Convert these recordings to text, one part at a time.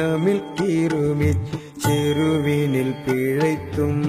தினமில் கீருமி சிறுவினில் பிழைத்தும்.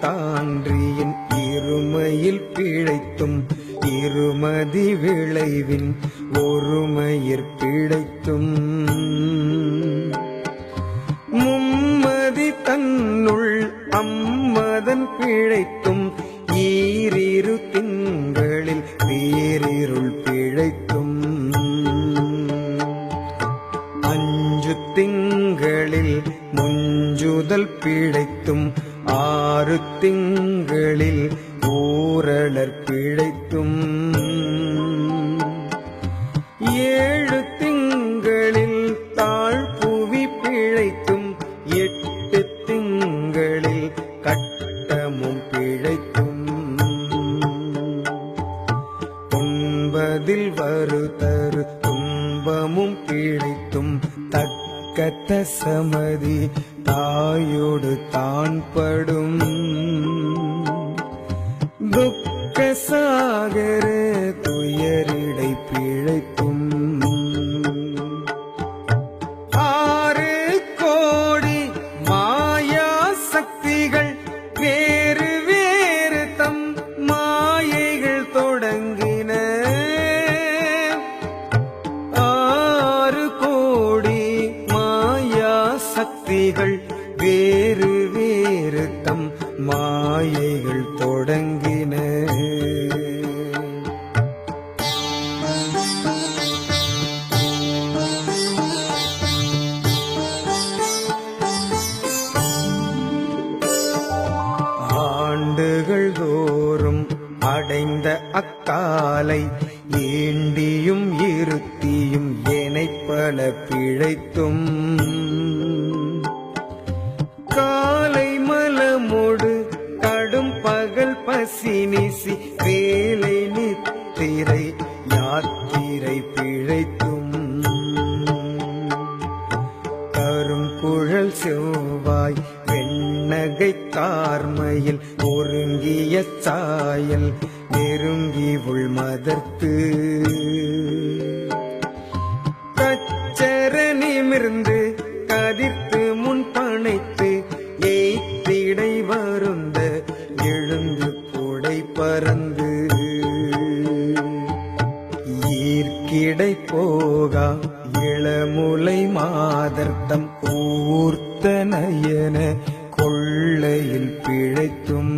தான்றியின் இருமையில் பிழைத்தும் இருமதி விளைவின் ஒருமையிற் பிழைத்தும். தன்னுள் அம்மதன் பிழைத்தும் ஈரிரு திங்களில் பேரிருள் பிழைத்தும் அஞ்சு திங்களில் முஞ்சுதல் பிழைத்தும் ஆறு திங்களில் ஊரலர் பிழை சமதி கைகள் யாத்திரை யாத்திரை பிழைத்தும் தரும் குழல் செவ்வாய் வெண்ணகை தார்மையில் ஒருங்கிய சாயல் நெருங்கி உள் மதர்த்து பிழையில் பிழைத்தும்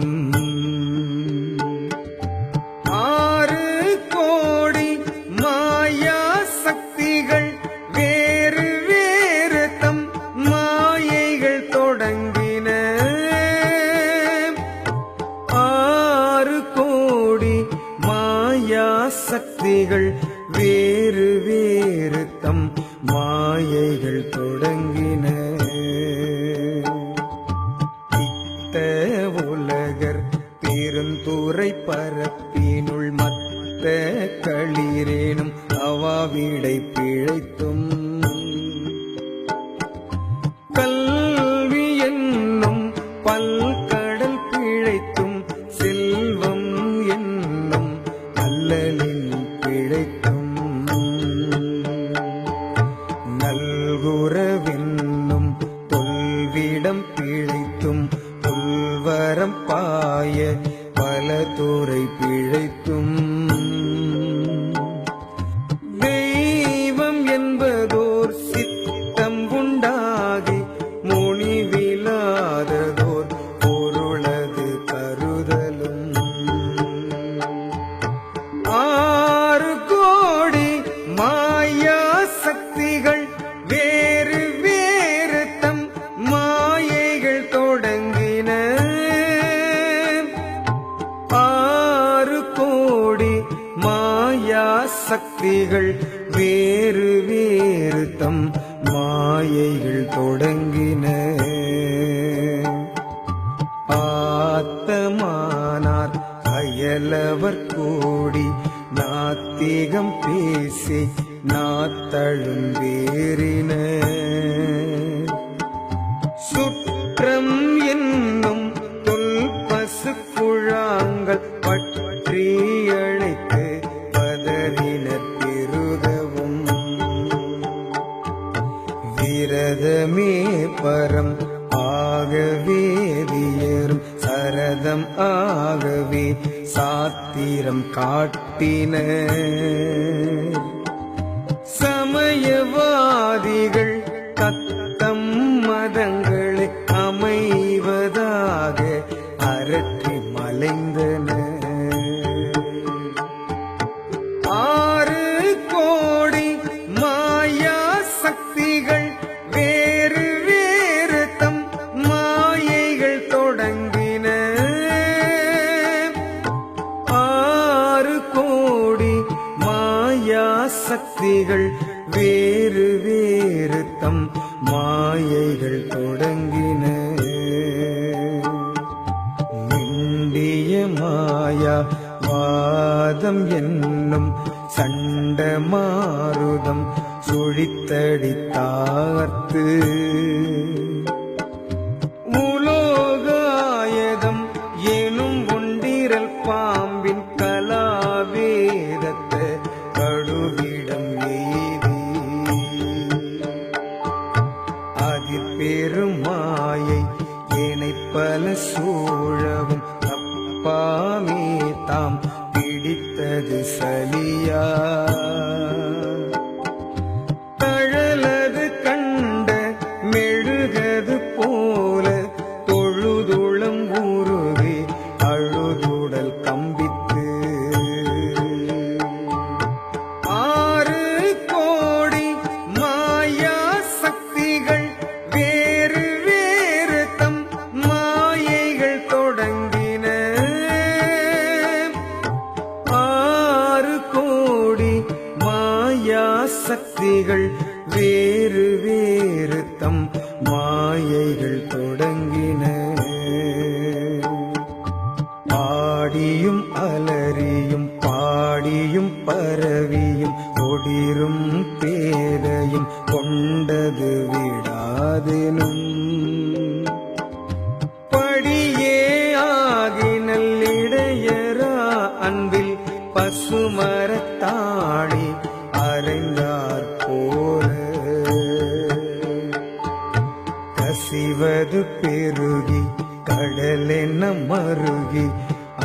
கசிவது பெருகி கடலென மருகி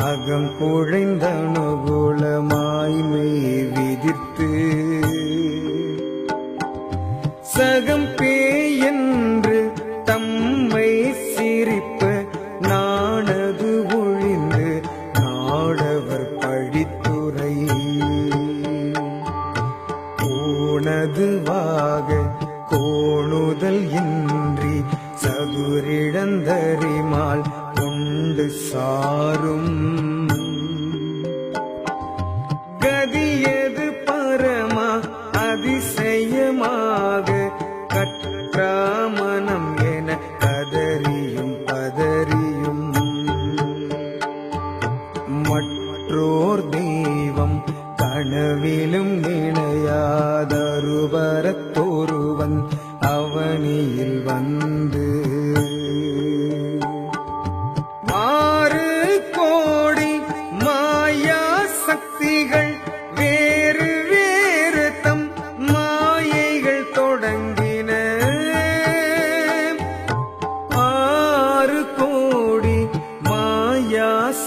அகம் குழைந்தனுகுலமாய்மை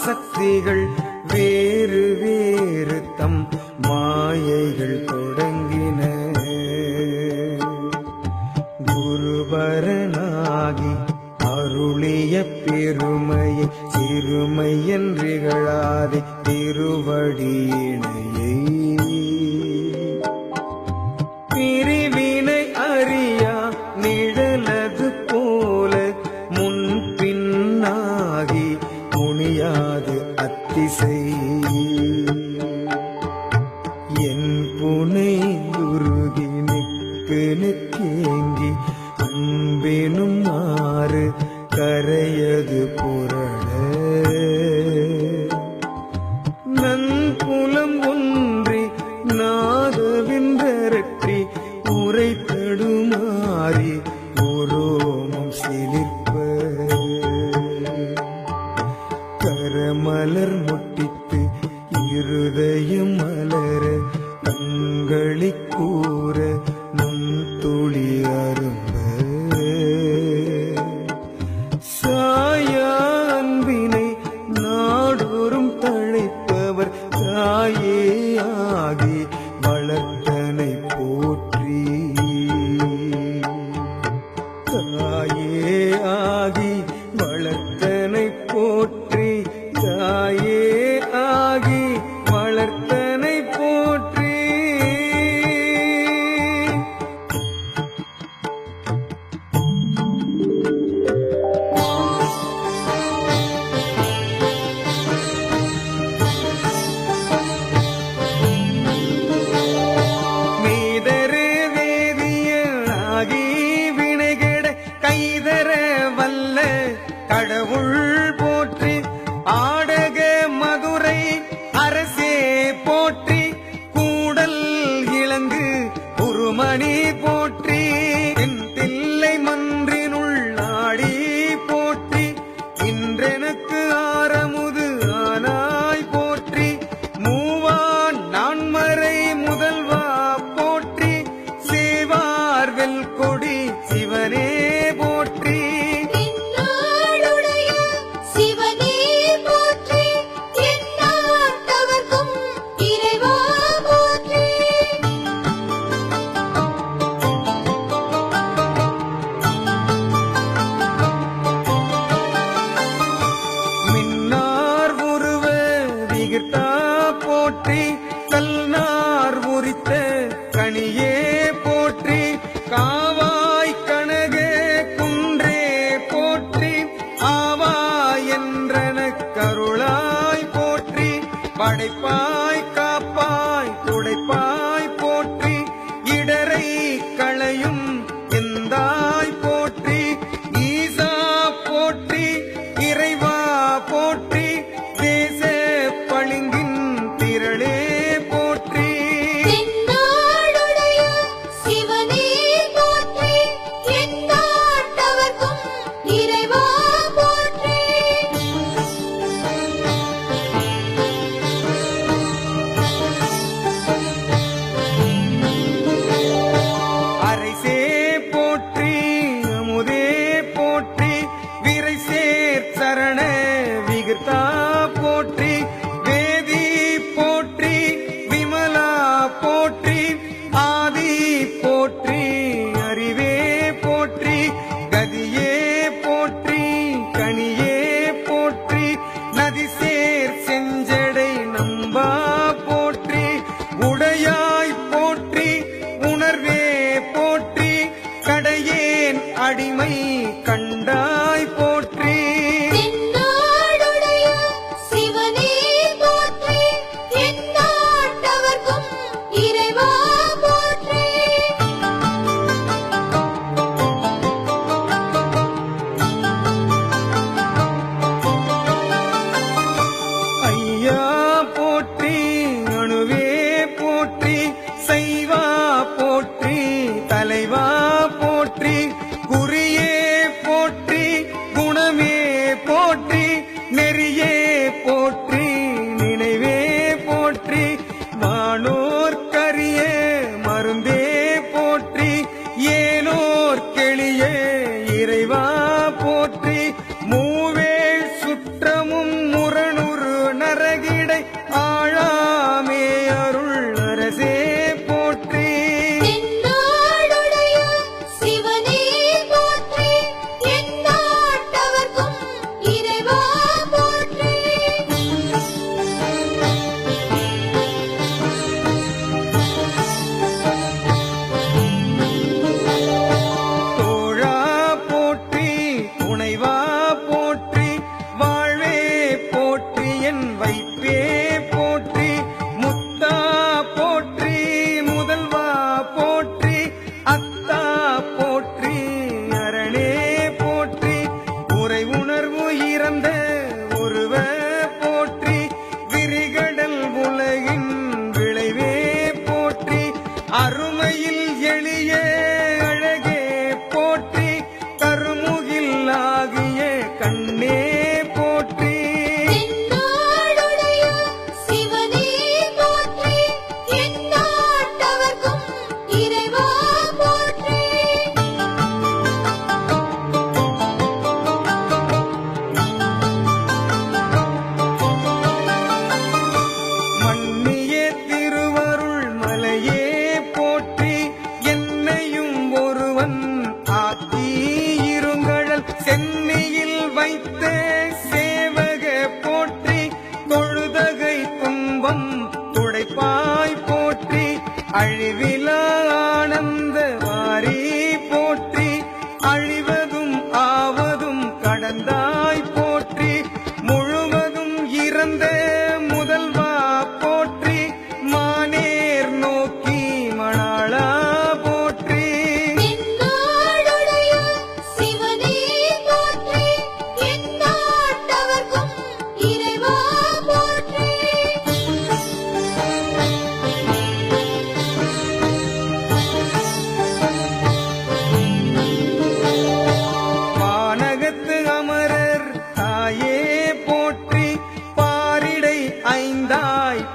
மாயா சக்திகள் வேறு தேங்கி அன்பெனும் ஆறு கரையது புரள தாயே ஆகி வளர்த்த கடவுள் போற்றி ஆ திரளே கனியே தலைவா ಮನೆ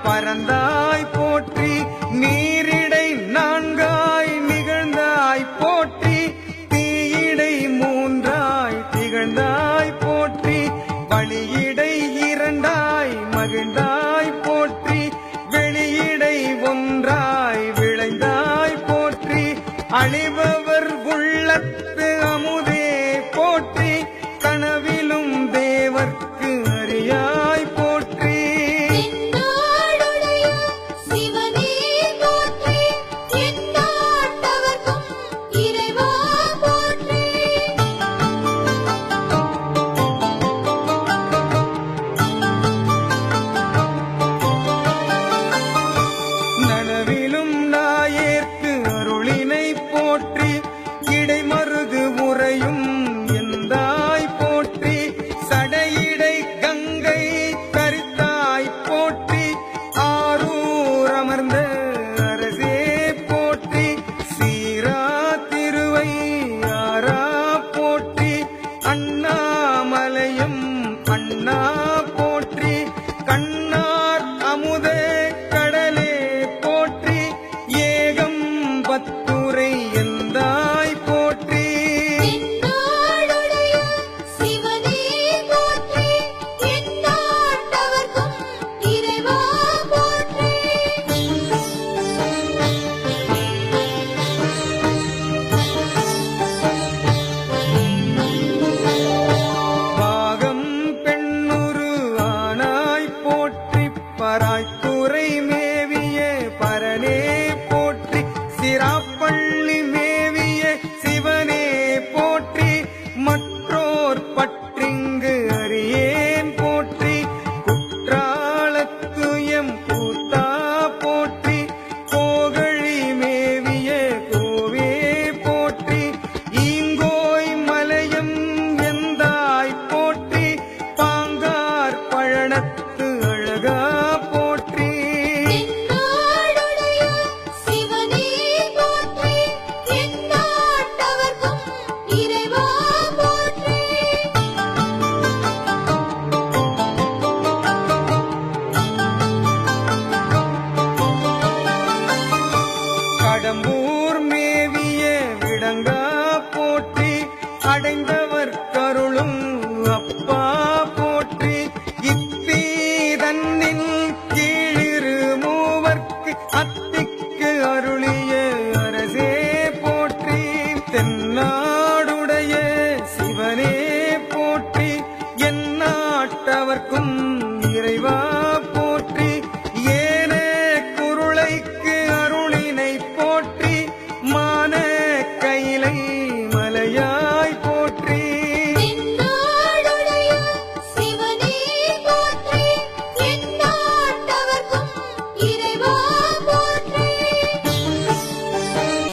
பறந்தாய் போற்றி நீரிடை நான்காய் நிகழ்ந்தாய் போற்றி தீயிடை மூன்றாய் திகழ்ந்தாய் போற்றி வழியிடை இரண்டாய் மகிழ்ந்தாய்